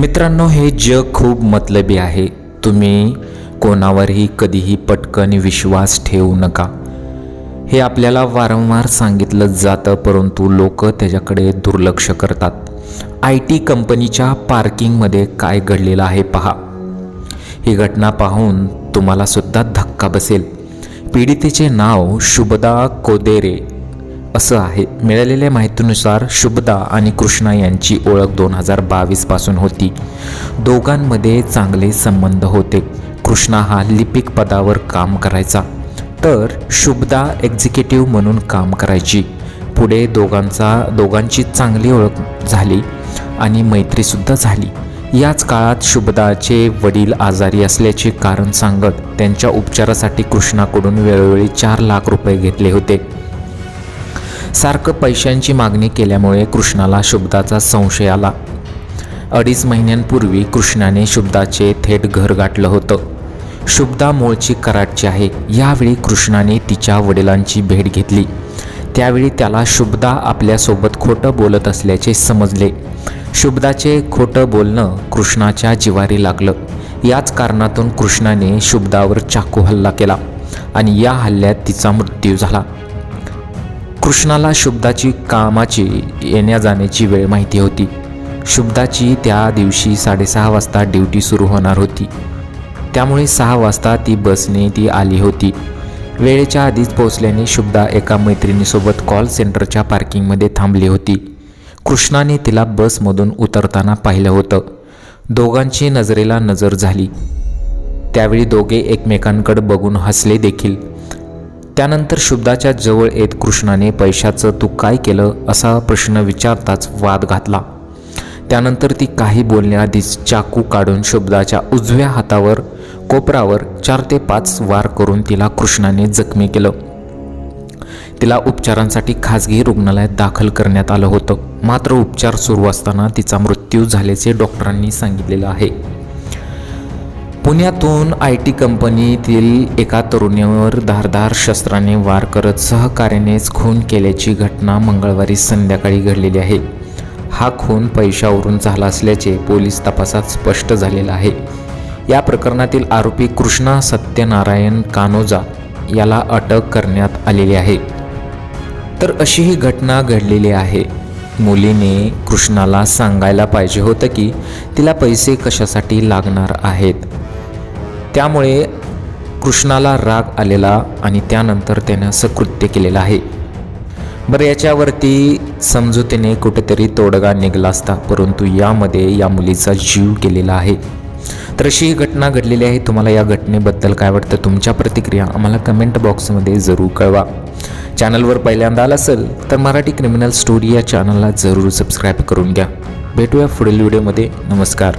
मित्रांनो हे जग खूप मतलबी आहे. तुम्ही कोणावरही कधीही पटकन विश्वास ठेवू नका. हे आपल्याला वारंवार सांगितलं जातं परंतु लोक त्याच्याकडे दुर्लक्ष करतात. आय टी कंपनीच्या पार्किंगमध्ये काय घडलेलं आहे पहा. ही घटना पाहून तुम्हाला सुद्धा धक्का बसेल. पीडितेचे नाव शुभदा कोदेरे. असं आहे. मिळालेल्या माहितीनुसार शुभदा आणि कृष्णा यांची ओळख दोन हजार बावीसपासून होती. दोघांमध्ये चांगले संबंध होते. कृष्णा हा लिपिक पदावर काम करायचा. तर शुभदा एक्झिक्युटिव्ह म्हणून काम करायची. पुढे दोघांचा दोघांची चांगली ओळख झाली आणि मैत्रीसुद्धा झाली. याच काळात शुभदाचे वडील आजारी असल्याचे कारण सांगत त्यांच्या उपचारासाठी कृष्णाकडून वेळोवेळी चार लाख रुपये घेतले होते. सारखं पैशांची मागणी केल्यामुळे कृष्णाला शुभदाचा संशय आला. अडीच महिन्यांपूर्वी कृष्णाने शुभदाचे थेट घर गाठलं होतं. शुभदा मूळची कराडची आहे. यावेळी कृष्णाने तिच्या वडिलांची भेट घेतली. त्यावेळी त्याला शुभदा आपल्यासोबत खोटं बोलत असल्याचे समजले. शुभदाचे खोटं बोलणं कृष्णाच्या जिवारी लागलं. याच कारणातून कृष्णाने शुभदावर चाकू हल्ला केला आणि या हल्ल्यात तिचा मृत्यू झाला. कृष्णाला शुब्दाची कामाची येण्या जाण्याची वेळ माहिती होती. शुब्दाची त्या दिवशी साडेसहा वाजता ड्युटी सुरू होणार होती. त्यामुळे सहा वाजता ती बसने ती आली होती. वेळेच्या आधीच पोहोचल्याने शुभदा एका मैत्रिणीसोबत कॉल सेंटरच्या पार्किंगमध्ये थांबली होती. कृष्णाने तिला बसमधून उतरताना पाहिलं होतं. दोघांची नजरेला नजर झाली. त्यावेळी दोघे एकमेकांकडे बघून हसले देखील. त्यानंतर शुद्धाच्या जवळ येत कृष्णाने पैशाचं तू काय केलं असा प्रश्न विचारताच वाद घातला. त्यानंतर ती काही बोलण्याआधीच चाकू काढून शुभदाच्या उजव्या हातावर कोपरावर चार ते पाच वार करून तिला कृष्णाने जखमी केलं. तिला उपचारांसाठी खाजगी रुग्णालयात दाखल करण्यात आलं होतं. मात्र उपचार सुरू असताना तिचा मृत्यू झाल्याचे डॉक्टरांनी सांगितलेलं आहे. पुण्यातून आय टी कंपनीतील एका तरुणीवर धारदार शस्त्राने वार करत सहकार्यानेच खून केल्याची घटना मंगळवारी संध्याकाळी घडलेली आहे. हा खून पैशावरून झाला असल्याचे पोलीस तपासात स्पष्ट झालेलं आहे. या प्रकरणातील आरोपी कृष्णा सत्यनारायण कानोजा याला अटक करण्यात आलेली आहे. तर अशी ही घटना घडलेली आहे. मुलीने कृष्णाला सांगायला पाहिजे होतं की तिला पैसे कशासाठी लागणार आहेत? त्यामुळे कृष्णाला राग आलेला आणि त्यानंतर त्यानं असं कृत्य केलेलं आहे. बरं याच्यावरती समजुतीने कुठेतरी तोडगा निघला असता परंतु यामध्ये या मुलीचा जीव गेलेला आहे. तर अशी ही घटना घडलेली आहे. तुम्हाला या घटनेबद्दल काय वाटतं तुमच्या प्रतिक्रिया आम्हाला कमेंट बॉक्समध्ये जरूर कळवा. चॅनलवर पहिल्यांदा आला असेल तर मराठी क्रिमिनल स्टोरी या चॅनलला जरूर सबस्क्राईब करून घ्या. भेटूया पुढील व्हिडिओमध्ये. नमस्कार.